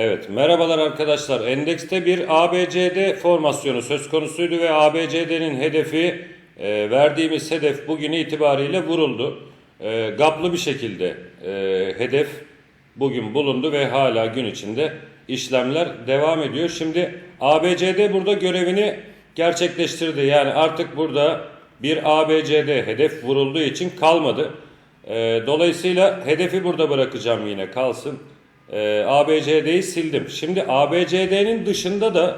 Evet, merhabalar arkadaşlar. Endekste bir ABCD formasyonu söz konusuydu ve ABCD'nin hedefi, e, verdiğimiz hedef bugün itibariyle vuruldu. E, gaplı bir şekilde e, hedef bugün bulundu ve hala gün içinde işlemler devam ediyor. Şimdi ABCD burada görevini gerçekleştirdi. Yani artık burada bir ABCD hedef vurulduğu için kalmadı. E, dolayısıyla hedefi burada bırakacağım yine kalsın. E, ABCD'yi sildim. Şimdi ABCD'nin dışında da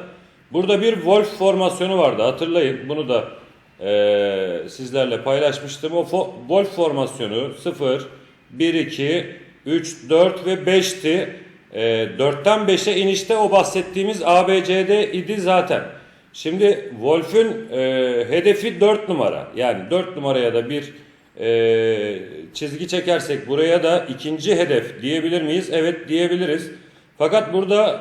burada bir Wolf formasyonu vardı. Hatırlayın bunu da e, sizlerle paylaşmıştım. O fo- Wolf formasyonu 0, 1, 2, 3, 4 ve 5'ti. E, 4'ten 5'e inişte o bahsettiğimiz ABCD idi zaten. Şimdi Wolf'ün e, hedefi 4 numara. Yani 4 numaraya da bir e, çizgi çekersek buraya da ikinci hedef diyebilir miyiz? Evet diyebiliriz. Fakat burada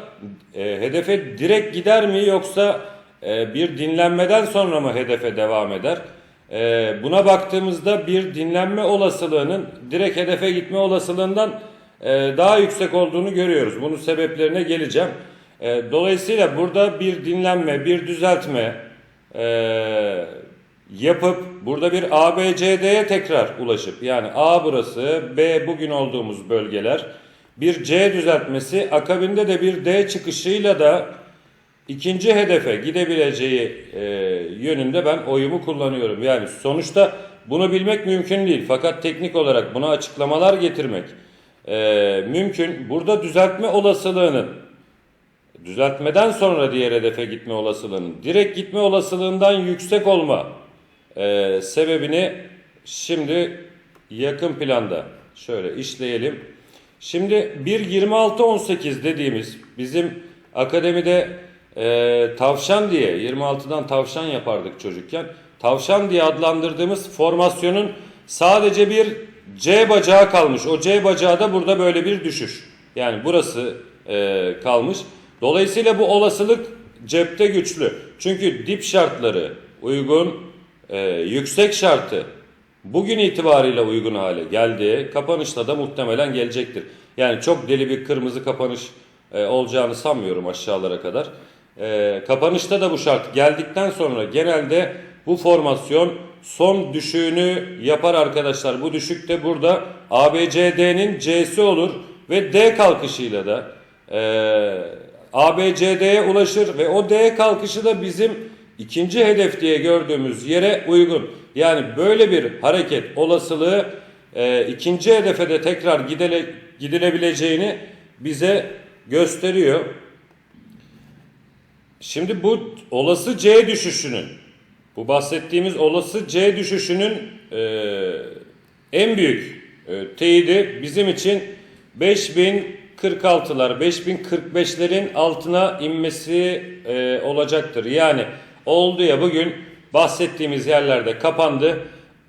e, hedefe direkt gider mi yoksa e, bir dinlenmeden sonra mı hedefe devam eder? E, buna baktığımızda bir dinlenme olasılığının direkt hedefe gitme olasılığından e, daha yüksek olduğunu görüyoruz. Bunun sebeplerine geleceğim. E, dolayısıyla burada bir dinlenme, bir düzeltme, e, yapıp burada bir ABCD'ye tekrar ulaşıp yani A burası, B bugün olduğumuz bölgeler, bir C düzeltmesi, akabinde de bir D çıkışıyla da ikinci hedefe gidebileceği e, yönünde ben oyumu kullanıyorum. Yani sonuçta bunu bilmek mümkün değil fakat teknik olarak buna açıklamalar getirmek e, mümkün. Burada düzeltme olasılığının düzeltmeden sonra diğer hedefe gitme olasılığının direkt gitme olasılığından yüksek olma e, sebebini şimdi yakın planda şöyle işleyelim. Şimdi 1.26.18 dediğimiz bizim akademide e, tavşan diye 26'dan tavşan yapardık çocukken. Tavşan diye adlandırdığımız formasyonun sadece bir C bacağı kalmış. O C bacağı da burada böyle bir düşüş. Yani burası e, kalmış. Dolayısıyla bu olasılık cepte güçlü. Çünkü dip şartları uygun, e, yüksek şartı bugün itibariyle uygun hale geldi. Kapanışta da muhtemelen gelecektir. Yani çok deli bir kırmızı kapanış e, olacağını sanmıyorum aşağılara kadar. E, kapanışta da bu şart geldikten sonra genelde bu formasyon son düşüğünü yapar arkadaşlar. Bu düşük de burada ABCD'nin C'si olur ve D kalkışıyla da e, ABCD'ye ulaşır ve o D kalkışı da bizim ikinci hedef diye gördüğümüz yere uygun. Yani böyle bir hareket olasılığı e, ikinci hedefe de tekrar gidele, gidilebileceğini bize gösteriyor. Şimdi bu olası C düşüşünün, bu bahsettiğimiz olası C düşüşünün e, en büyük e, teyidi bizim için 5046'lar, 5045'lerin altına inmesi e, olacaktır. Yani oldu ya bugün bahsettiğimiz yerlerde kapandı.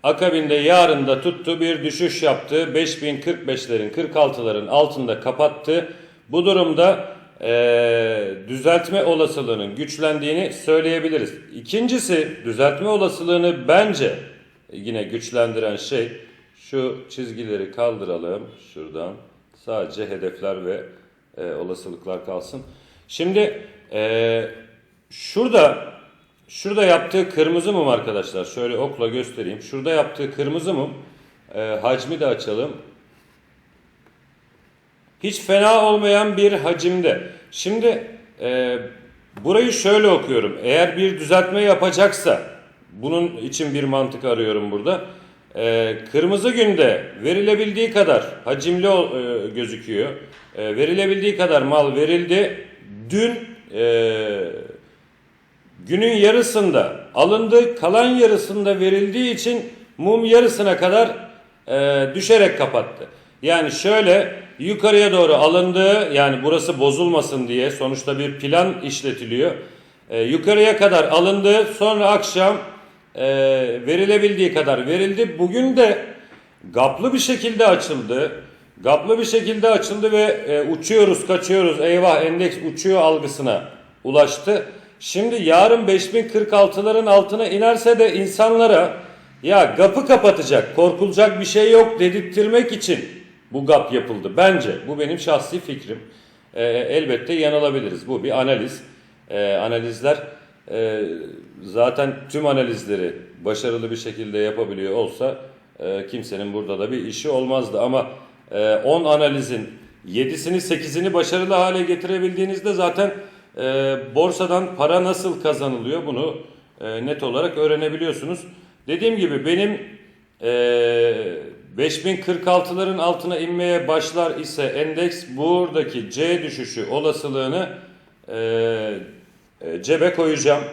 Akabinde yarın da tuttu bir düşüş yaptı. 5045'lerin 46'ların altında kapattı. Bu durumda e, düzeltme olasılığının güçlendiğini söyleyebiliriz. İkincisi düzeltme olasılığını bence yine güçlendiren şey şu çizgileri kaldıralım şuradan. Sadece hedefler ve e, olasılıklar kalsın. Şimdi e, şurada şurada yaptığı kırmızı mum arkadaşlar. Şöyle okla göstereyim. Şurada yaptığı kırmızı mum e, hacmi de açalım. Hiç fena olmayan bir hacimde. Şimdi e, burayı şöyle okuyorum. Eğer bir düzeltme yapacaksa bunun için bir mantık arıyorum burada. E, kırmızı günde verilebildiği kadar hacimli e, gözüküyor. E, verilebildiği kadar mal verildi. Dün e, günün yarısında alındı. Kalan yarısında verildiği için mum yarısına kadar e, düşerek kapattı. Yani şöyle yukarıya doğru alındı yani burası bozulmasın diye sonuçta bir plan işletiliyor. E, yukarıya kadar alındı sonra akşam e, verilebildiği kadar verildi. Bugün de gaplı bir şekilde açıldı. Gaplı bir şekilde açıldı ve e, uçuyoruz kaçıyoruz eyvah endeks uçuyor algısına ulaştı. Şimdi yarın 5046'ların altına inerse de insanlara ya gapı kapatacak korkulacak bir şey yok dedirttirmek için bu gap yapıldı. Bence bu benim şahsi fikrim. e, elbette yanılabiliriz. Bu bir analiz. E, analizler e, zaten tüm analizleri başarılı bir şekilde yapabiliyor olsa e, kimsenin burada da bir işi olmazdı. Ama e, 10 analizin 7'sini 8'ini başarılı hale getirebildiğinizde zaten e, borsadan para nasıl kazanılıyor bunu e, net olarak öğrenebiliyorsunuz. Dediğim gibi benim e, 5046'ların altına inmeye başlar ise endeks buradaki C düşüşü olasılığını e, e, cebe koyacağım.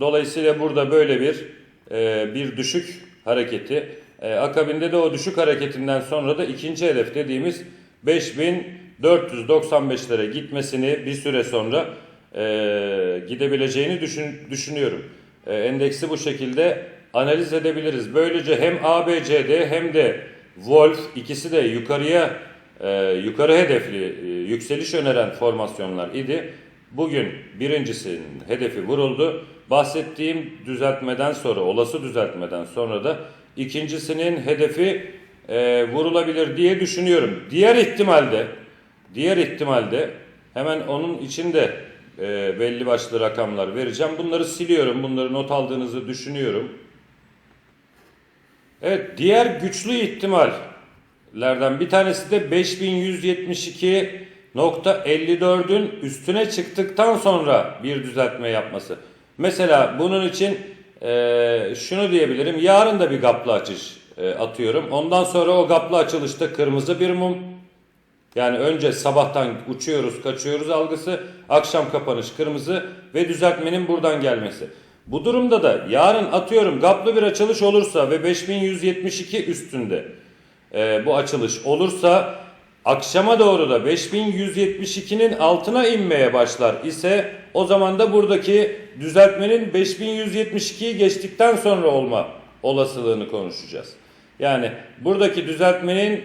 Dolayısıyla burada böyle bir e, bir düşük hareketi. E, akabinde de o düşük hareketinden sonra da ikinci hedef dediğimiz 5495'lere gitmesini bir süre sonra e, gidebileceğini düşün, düşünüyorum. E, endeksi bu şekilde analiz edebiliriz. Böylece hem ABCD hem de Wolf ikisi de yukarıya e, yukarı hedefli e, yükseliş öneren formasyonlar idi. Bugün birincisinin hedefi vuruldu. Bahsettiğim düzeltmeden sonra, olası düzeltmeden sonra da ikincisinin hedefi e, vurulabilir diye düşünüyorum. Diğer ihtimalde, diğer ihtimalde hemen onun için de e, belli başlı rakamlar vereceğim. Bunları siliyorum, bunları not aldığınızı düşünüyorum. Evet, diğer güçlü ihtimallerden bir tanesi de 5172.54'ün üstüne çıktıktan sonra bir düzeltme yapması. Mesela bunun için e, şunu diyebilirim. Yarın da bir gaplı açış e, atıyorum. Ondan sonra o gaplı açılışta kırmızı bir mum. Yani önce sabahtan uçuyoruz, kaçıyoruz algısı, akşam kapanış kırmızı ve düzeltmenin buradan gelmesi. Bu durumda da yarın atıyorum gaplı bir açılış olursa ve 5172 üstünde e, bu açılış olursa akşama doğru da 5172'nin altına inmeye başlar ise o zaman da buradaki düzeltmenin 5172'yi geçtikten sonra olma olasılığını konuşacağız. Yani buradaki düzeltmenin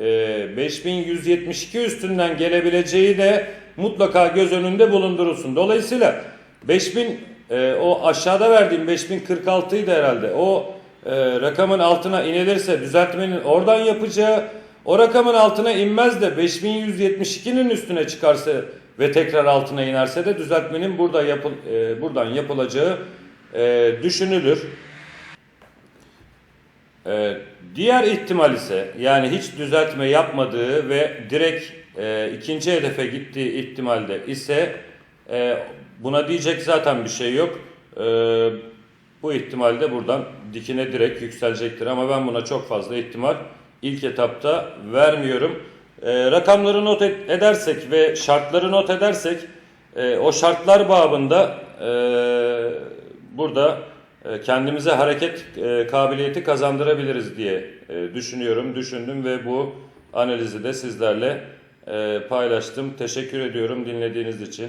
e, 5172 üstünden gelebileceği de mutlaka göz önünde bulundurulsun. Dolayısıyla 5000 e, o aşağıda verdiğim 5046'ydı herhalde. O e, rakamın altına inilirse düzeltmenin oradan yapacağı o rakamın altına inmez de 5172'nin üstüne çıkarsa ve tekrar altına inerse de düzeltmenin burada yapıl, e, buradan yapılacağı e, düşünülür. Ee, diğer ihtimal ise yani hiç düzeltme yapmadığı ve direkt e, ikinci hedefe gittiği ihtimalde ise e, buna diyecek zaten bir şey yok. E, bu ihtimalde buradan dikine direkt yükselecektir ama ben buna çok fazla ihtimal ilk etapta vermiyorum. E, rakamları not ed- edersek ve şartları not edersek e, o şartlar babında e, burada kendimize hareket e, kabiliyeti kazandırabiliriz diye e, düşünüyorum, düşündüm ve bu analizi de sizlerle e, paylaştım. Teşekkür ediyorum dinlediğiniz için.